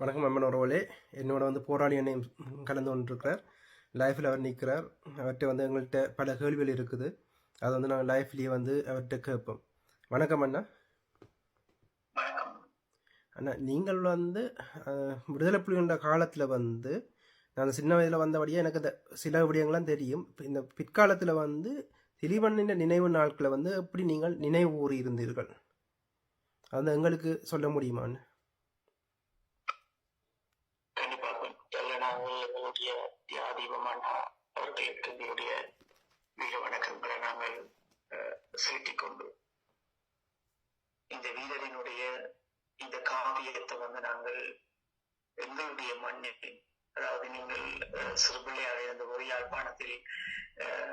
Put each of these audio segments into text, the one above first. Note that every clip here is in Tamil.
வணக்கம் அம்மன் உறவுகளே என்னோட வந்து போராளி அண்ணன் கலந்து கொண்டிருக்கிறார். லைஃப்பில் அவர் நிற்கிறார். அவர்கிட்ட வந்து எங்கள்கிட்ட பல கேள்விகள் இருக்குது. அதை வந்து நாங்கள் லைஃப்லேயே வந்து அவர்கிட்ட கேட்போம். வணக்கம் அண்ணா. அண்ணா நீங்கள் வந்து விடுதலை புலிகள காலத்தில் வந்து நான் சின்ன வயதில் வந்தபடியே எனக்கு இந்த சில விடயங்கள்லாம் தெரியும். இந்த பிற்காலத்தில் வந்து திலீபண்ணின் நினைவு நாட்களை வந்து எப்படி நீங்கள் நினைவு ஊறி இருந்தீர்கள் அது எங்களுக்கு சொல்ல முடியுமான்னு கண்டிப்பா முதல்ல நாங்கள் எங்களுடைய தியாதீபமானா அவர்களுக்கு எங்களுடைய வீர வணக்கங்களை சீட்டிக்கொண்டு இந்த வீரரினுடைய இந்த காவியத்தை வந்து நாங்கள் எங்களுடைய மண்ணில் அதாவது நீங்கள் அஹ், சிறுபிள்ளையாக இருந்தபோது யாழ்ப்பாணத்தில்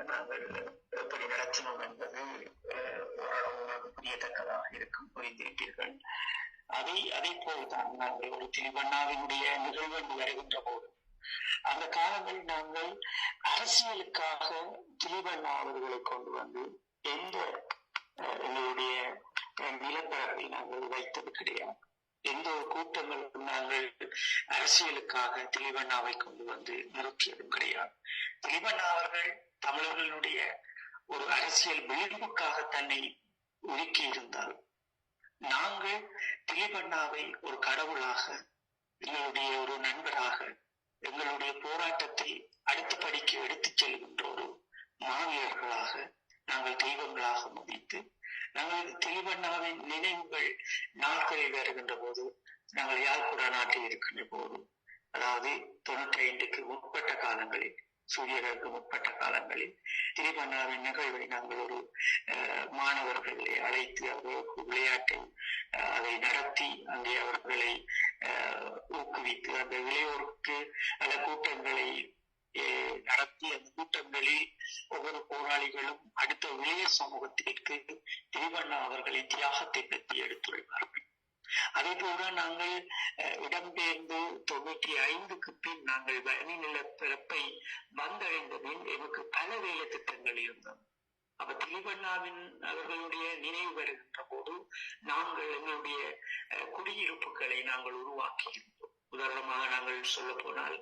நாங்கள் எப்படி நடத்தினோம் என்பது ஓரளவு உங்களுக்கு புரியத்தக்கதாக இருக்கும் புரிந்திருப்பீர்கள். அதை அதை போல்தான் நாங்கள் ஒரு திருவண்ணாவினுடைய நிகழ்வு வருகின்ற போது அந்த காலங்களில் நாங்கள் அரசியலுக்காக திரிவண்ணா அவர்களை கொண்டு வந்து எந்த எங்களுடைய நிலப்பரப்பை நாங்கள் வைத்தது கிடையாது. எந்த ஒரு கூட்டங்களும் நாங்கள் அரசியலுக்காக திரிவண்ணாவை கொண்டு வந்து நிறுத்தியதும் கிடையாது. திரிவண்ணா அவர்கள் தமிழர்களுடைய ஒரு அரசியல் விழிப்புக்காக தன்னை ஒதுக்கி இருந்தால் நாங்கள் திலீபண்ணாவை ஒரு கடவுளாக எங்களுடைய ஒரு நண்பராக எங்களுடைய போராட்டத்தை அடுத்த படிக்கு எடுத்துச் செல்கின்ற ஒரு மாவீரர்களாக நாங்கள் தெய்வங்களாக மதித்து நாங்கள் திலீபண்ணாவின் நினைவுகள் நாட்களில் வருகின்ற போது நாங்கள் யாழ்குடா நாட்டில் இருக்கின்ற போது அதாவது தொண்ணூற்றி ஐந்துக்கு முற்பட்ட காலங்களில் சூரியனுக்கு முற்பட்ட காலங்களில் திரிபண்ணாவின் நிகழ்வை நாங்கள் ஒரு மாணவர்களை அழைத்து அவர்களுக்கு விளையாட்டை அதை நடத்தி அங்கே அவர்களை ஊக்குவித்து அந்த இளையோருக்கு அந்த கூட்டங்களை நடத்தி அந்த கூட்டங்களில் ஒவ்வொரு போராளிகளும் அடுத்த இளைய சமூகத்திற்கு திரிவண்ணா அவர்களின் தியாகத்தை பற்றி எடுத்துரைப்பார்கள். அதே போல நாங்கள் அஹ், இடம்பெயர்ந்து தொண்ணூற்றி ஐந்துக்கு பின் நாங்கள் வனி பிறப்பை வந்தடைந்த பின் எமக்கு பல வேலை திட்டங்கள் இருந்தது அப்ப திரிவண்ணாவின் அவர்களுடைய நினைவு வருகின்ற போது நாங்கள் எங்களுடைய குடியிருப்புகளை நாங்கள் உருவாக்கி இருந்தோம் உதாரணமாக நாங்கள் சொல்ல போனால்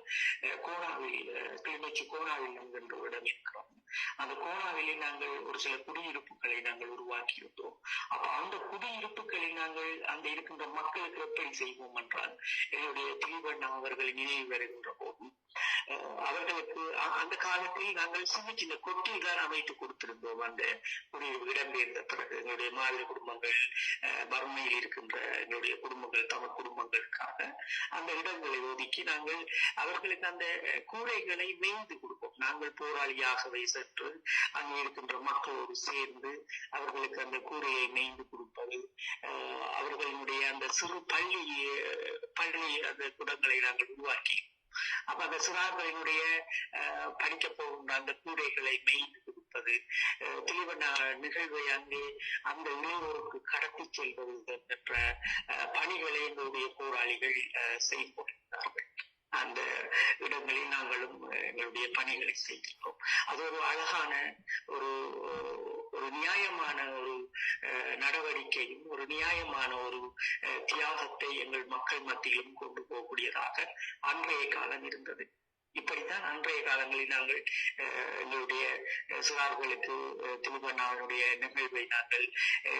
கோணாவில் கிளிநொச்சி கோணாவில் என்கின்ற இடம் இருக்கிறோம். அந்த கோணாவிலே நாங்கள் ஒரு சில குடியிருப்புகளை நாங்கள் உருவாக்கி இருந்தோம் அப்ப அந்த குடியிருப்புகளை நாங்கள் அந்த இருக்கின்ற மக்களுக்கு எப்படி செய்வோம் என்றால் என்னுடைய திரிவண்ணா அவர்கள் நினைவு வருகின்ற போது அவர்களுக்கு அந்த காலத்தில் நாங்கள் சின்ன சின்ன கொட்டில் தான் அமைத்து கொடுத்திருந்தோம். அந்த ஒரு இடம்பெயர்ந்த பிறகு எங்களுடைய மாதிரி குடும்பங்கள் அஹ், இருக்கின்ற எங்களுடைய குடும்பங்கள் தமிழ் குடும்பங்களுக்காக அந்த இடங்களை ஒதுக்கி நாங்கள் அவர்களுக்கு அந்த கூரைகளை மேய்ந்து கொடுப்போம். நாங்கள் போராளியாகவே சென்று அங்கே இருக்கின்ற மக்களோடு சேர்ந்து அவர்களுக்கு அந்த கூரையை மேய்ந்து கொடுப்பது அவர்களுடைய அந்த சிறு பள்ளி பள்ளி அந்த குடங்களை நாங்கள் உருவாக்கி அப்ப அந்த சிறார்களினுடைய அஹ், படிக்க போகின்ற அந்த கூடைகளை மெய்ந்து கொடுப்பது அஹ், நிகழ்வை அங்கே அந்த இளையோருக்கு கடத்தி செல்வது என்ற அஹ், பணிகளை எங்களுடைய போராளிகள் அஹ், செய்து கொண்டிருந்தார்கள். அந்த இடங்களில் நாங்களும் எங்களுடைய பணிகளை செய்கிறோம் அது ஒரு அழகான ஒரு ஒரு நியாயமான ஒரு அஹ், நடவடிக்கையும் ஒரு நியாயமான ஒரு அஹ், தியாகத்தை எங்கள் மக்கள் மத்தியிலும் கொண்டு போகக்கூடியதாக அன்றைய காலம் இருந்தது. இப்படித்தான் அன்றைய காலங்களில் நாங்கள் எங்களுடைய அஹ், சிறார்களுக்கு நிகழ்வை நாங்கள்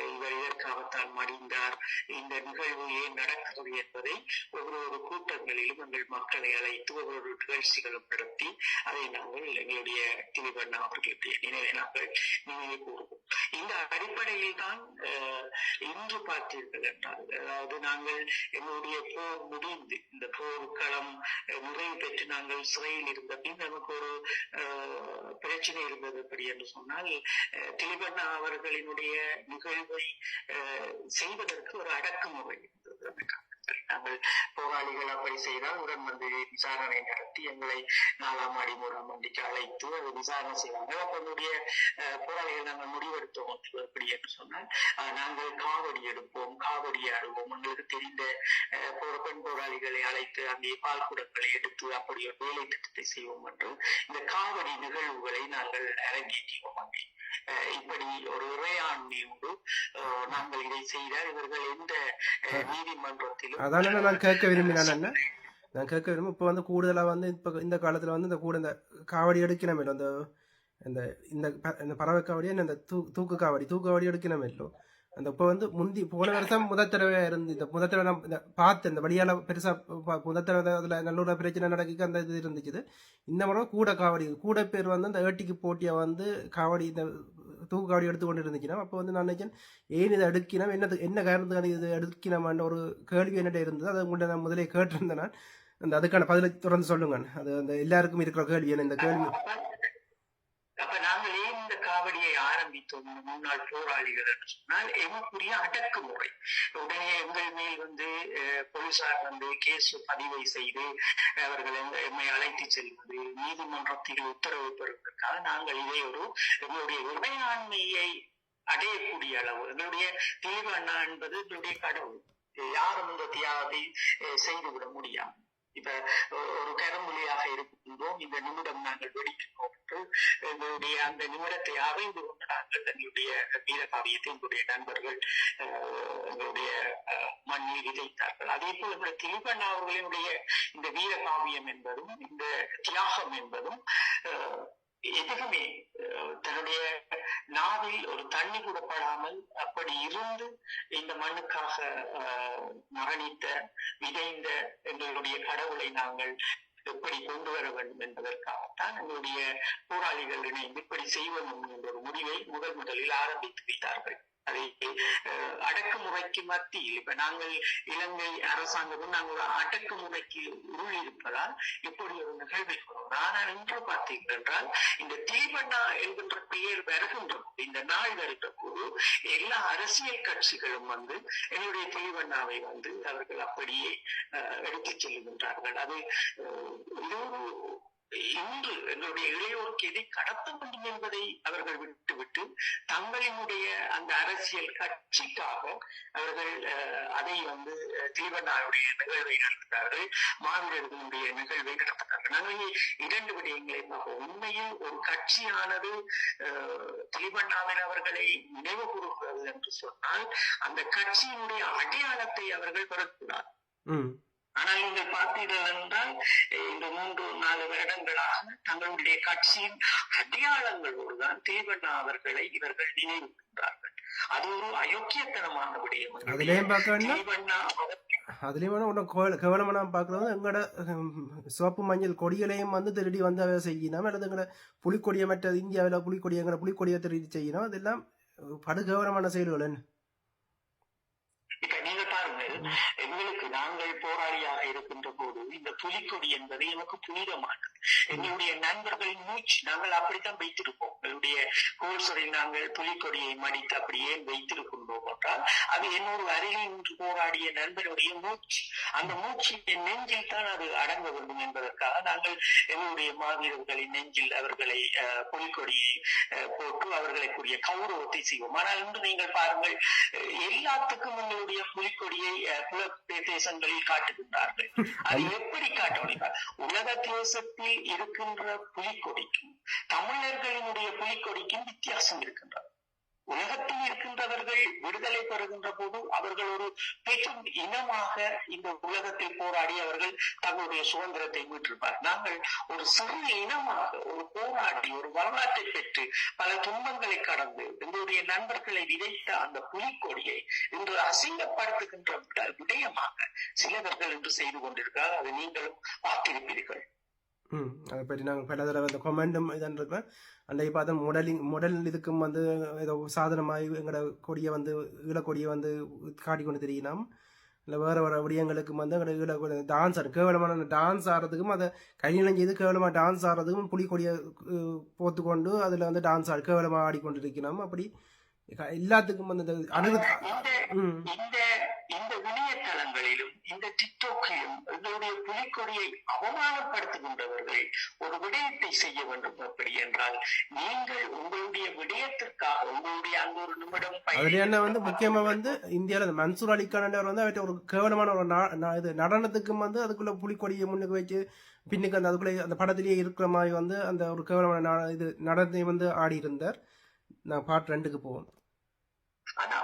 இவர் இதற்காகத்தான் மடிந்தார். இந்த நிகழ்வு ஏன் நடக்கிறது என்பதை ஒவ்வொரு கூட்டங்களிலும் எங்கள் மக்களை அழைத்து ஒவ்வொரு நிகழ்ச்சிகளும் நடத்தி அதை நாங்கள் எங்களுடைய திருவண்ணா அவர்களுடைய நினைவை நாங்கள் நினைவு கூறுவோம். இந்த அடிப்படையில் தான் அஹ், இன்று பார்த்தீர்கள் என்றால் அதாவது நாங்கள் எங்களுடைய போர் முடிந்து இந்த போர் களம் நிறைவு பெற்று நாங்கள் சிறையில் இருந்த பின் நமக்கு ஒரு அஹ், பிரச்சனை இருந்தது அப்படி என்று சொன்னால் அஹ், திலிபண்ணா அவர்களினுடைய நிகழ்வை அஹ், செய்வதற்கு ஒரு அடக்குமுறை. இருந்தது நாங்கள் போராளிகள் அப்படி செய்தால் உடன் வந்து விசாரணை நடத்தி எங்களை நாலாம் ஆடி மூணாம் ஆண்டிக்கு அழைத்து அதை விசாரணை செய்வாங்க அப்ப என்னுடைய போராளிகள் நாங்கள் முடிவெடுத்தோம் எப்படி என்று சொன்னால் நாங்கள் காவடி எடுப்போம் காவடி ஆடுவோம். எங்களுக்கு தெரிந்த பெண் போராளிகளை அழைத்து அங்கே பால் குடங்களை எடுத்து அப்படி ஒரு வேலை திட்டத்தை செய்வோம் என்று இந்த காவடி நிகழ்வுகளை நாங்கள் அரங்கேற்றியோம் அங்கே. இப்படி ஒரு இறையாண்மையோடு உண்டு நாங்கள் இதை செய்தால் இவர்கள் எந்த நீதிமன்றத்திலும் அதான நான் கேட்க விரும்பினேன் என்ன? நான் கேட்க விரும்பும் இப்போ வந்து கூடுதலாக வந்து இப்போ இந்த காலத்தில் வந்து இந்த கூட இந்த காவடி எடுக்கணும் இல்லை அந்த இந்த இந்த இந்த பறவை காவடியே இந்த தூ தூக்கு காவடி தூக்கு காவடி எடுக்கணும் இல்லை அந்த இப்போ வந்து முந்தி போன வருஷம் முதல் தடவையாக இருந்து இந்த முதல் தடவை நான் இந்த பார்த்து இந்த வழியால் பெருசாக முதல் தடவை அதில் நல்லூர் பிரச்சனை நடக்க அந்த இது இருந்துச்சு. இந்த முறை கூட காவடி கூட பேர் வந்து அந்த ஏட்டிக்கு போட்டியை வந்து காவடி இந்த தூக்கு காவடி எடுத்து கொண்டு இருந்துச்சுன்னா அப்போ வந்து நான் நினைச்சேன் ஏன் இதை அடுக்கினோம்? என்ன என்ன காரணத்துக்கான இது எடுக்கணுமான்ற ஒரு கேள்வி என்னட்ட இருந்தது. அதை உங்கள்கிட்ட நான் முதலே கேட்டிருந்தேன் நான். அந்த அதுக்கான பதிலை தொடர்ந்து சொல்லுங்க அது அந்த எல்லாருக்கும் இருக்கிற கேள்வி என்ன? இந்த கேள்வி ஏன் காவடியை ஆரம்பித்தோம் இந்த முன்னாள் போராளிகள் என்று சொன்னால் எமக்குரிய அடக்குமுறை உடனே எங்கள் மேல் வந்து போலீசார் வந்து கேஸ் பதிவை செய்து அவர்கள் எம்மை அழைத்து செல்வது நீதிமன்றத்தில் உத்தரவு பெறுவதற்காக நாங்கள் இதை ஒரு எங்களுடைய உடையாண்மையை அடையக்கூடிய அளவு எங்களுடைய தீர்வு அண்ணா என்பது எங்களுடைய கடவுள். யாரும் இந்த தியாகத்தை செய்துவிட முடியாது. இப்ப ஒரு கரமொழியாக இருக்கின்றோம். இந்த நிமிடம் நாங்கள் வெடிக்கின்றோம். என்று எங்களுடைய அந்த நிமிடத்தை அறிந்து கொண்டு நாங்கள் எங்களுடைய வீரகாவியத்தை எங்களுடைய நண்பர்கள் எங்களுடைய மண்ணில் விதைத்தார்கள். அதே போல இந்த திலீபண்ணா அவர்களினுடைய இந்த வீரகாவியம் என்பதும் இந்த தியாகம் என்பதும் எதுக்குமே தன்னுடைய நாவில் ஒரு தண்ணி கூட படாமல் அப்படி இருந்து இந்த மண்ணுக்காக அஹ், மரணித்த விதைந்த எங்களுடைய கடவுளை நாங்கள் எப்படி கொண்டு வர வேண்டும் என்பதற்காகத்தான் எங்களுடைய போராளிகள் இணைந்து இப்படி செய்வோம் என்ற ஒரு முடிவை முதல் முதலில் ஆரம்பித்து வைத்தார்கள். அதை அடக்குமுறைக்கு மத்தியில் இப்ப நாங்கள் இலங்கை அரசாங்கமும் நாங்கள் அடக்குமுறைக்கு உள் இருப்பதால் இப்படி ஒரு நிகழ்வை கொள்வோம் ஆனால் இன்று பார்த்தீங்கன்றால் இந்த தீவண்ணா என்கின்ற பெயர் வருகின்ற போது இந்த நாள் வருகின்ற போது எல்லா அரசியல் கட்சிகளும் வந்து என்னுடைய தீவண்ணாவை வந்து அவர்கள் அப்படியே எடுத்துச் செல்கின்றார்கள். அது இது ஒரு இன்று எங்களுடைய இளையோருக்கு எதை கடத்த வேண்டும் என்பதை அவர்கள் விட்டுவிட்டு தங்களினுடைய அந்த அரசியல் கட்சிக்காக அவர்கள் அதை வந்து அஹ், நிகழ்வை நடத்துகிறார்கள். மாவீரர்களுடைய நிகழ்வை நடத்துகிறார்கள். நாங்கள் இரண்டு விடயங்களை உண்மையில் ஒரு கட்சியானது அஹ், திலிபண்ணாவின் அவர்களை நினைவு கூறுகிறது என்று சொன்னால் அந்த கட்சியினுடைய அடையாளத்தை அவர்கள் பெறக்கூடாது ஆனால் நீங்கள் பார்த்தீர்கள் என்றால் இந்த மூன்று நாலு வருடங்களாக தங்களுடைய கட்சியின் அடையாளங்களோடுதான் தேவண்ணா அவர்களை இவர்கள் நினைவுகின்றார்கள் அது ஒரு அயோக்கியத்தனமான விடயம் தேவண்ணா அதுலேயும் ஒன்றும் கவனமாக நான் பார்க்குறது எங்களோட சிவப்பு மஞ்சள் கொடிகளையும் வந்து திருடி வந்து அதை செய்யணும் அல்லது எங்களோட புலிக்கொடியை மற்ற இந்தியாவில் புலிக்கொடியை எங்களை புலிக்கொடியை திருடி செய்யணும் அதெல்லாம் படுகவனமான செயல்கள் என்ன? இப்ப பாருங்கள் எங்களுக்கு நாங்கள் போராளியாக இருக்கின்ற போது இந்த புலிக்கொடி என்பது எனக்கு புனிதமானது. எங்களுடைய நண்பர்களின் மூச்சு நாங்கள் அப்படித்தான் வைத்திருப்போம். எங்களுடைய கோல்சரில் நாங்கள் புலிக்கொடியை மடித்து அப்படியே வைத்திருக்கின்றோம் என்றால் அது என்னோடு அருகில் நின்று போராடிய நண்பருடைய மூச்சு. அந்த மூச்சு என் நெஞ்சில் தான் அது அடங்க வேண்டும் என்பதற்காக நாங்கள் எங்களுடைய மாவீரர்களின் நெஞ்சில் அவர்களை புலிக்கொடியை போட்டு அவர்களுக்குரிய கௌரவத்தை செய்வோம். ஆனால் இன்று நீங்கள் பாருங்கள் எல்லாத்துக்கும் எங்களுடைய புலிக்கொடியை அஹ், புல தேசங்களில் காட்டுகின்றார்கள். அதை எப்படி காட்ட உலக தேசத்தில் இருக்கின்ற புலிக்கொடிக்கும் தமிழர்களினுடைய புலிக்கொடிக்கும் வித்தியாசம் இருக்கின்றது. உலகத்தில் இருக்கின்றவர்கள் விடுதலை பெறுகின்ற போது அவர்கள் ஒரு பெரும் இனமாக இந்த உலகத்தில் போராடி அவர்கள் தங்களுடைய சுதந்திரத்தை மீட்டிருப்பார். நாங்கள் ஒரு சிறு இனமாக ஒரு போராடி ஒரு வரலாற்றை பெற்று பல துன்பங்களை கடந்து எங்களுடைய நண்பர்களை விதைத்த அந்த புலிக்கொடியை இன்று அசிங்கப்படுத்துகின்ற விட- விடயமாக சிலவர்கள் இன்று செய்து கொண்டிருக்கிறார். அதை நீங்களும் பார்த்திருப்பீர்கள். ம் அதை பற்றி நாங்கள் பல தடவை இந்த கொமெண்டும் இதன்றப்ப அன்றைக்கு பார்த்தா முடலிங் முடல் இதுக்கும் வந்து ஏதோ சாதனமாக எங்களோட கொடியை வந்து ஈழக்கொடியை வந்து காட்டி கொண்டு தெரியலாம் இல்லை வேறு வேறு விடயங்களுக்கும் வந்து எங்களோட ஈழ டான்ஸ் ஆடு கேவலமான டான்ஸ் ஆடுறதுக்கும் அதை கையிலம் செய்து கேவலமாக டான்ஸ் ஆடுறதுக்கும் புலிக்கொடியை போத்துக்கொண்டு அதில் வந்து டான்ஸ் ஆடு கேவலமாக ஆடிக்கொண்டு இருக்கிறோம் அப்படி எல்லாத்துக்கும் வந்து அணுகு ம். இந்த டிக்டாக்கிலும் எங்களுடைய புலிக்கொடியை அவமானப்படுத்துகின்றவர்கள் ஒரு விடயத்தை செய்ய வேண்டும் அப்படி என்றால் நீங்கள் உங்களுடைய விடயத்திற்காக உங்களுடைய அந்த ஒரு நிமிடம் அதுல என்ன வந்து முக்கியமா வந்து இந்தியாவில் இந்த மன்சூர் அலிகானவர் வந்து அவற்றை ஒரு கேவலமான ஒரு இது நடனத்துக்கும் வந்து அதுக்குள்ள புலிக்கொடியை முன்னுக்கு வச்சு பின்னுக்கு அந்த அதுக்குள்ள அந்த படத்திலேயே இருக்கிற மாதிரி வந்து அந்த ஒரு கேவலமான இது நடனத்தை வந்து ஆடி இருந்தார் நான் பார்ட் ரெண்டுக்கு போவோம். ஆனா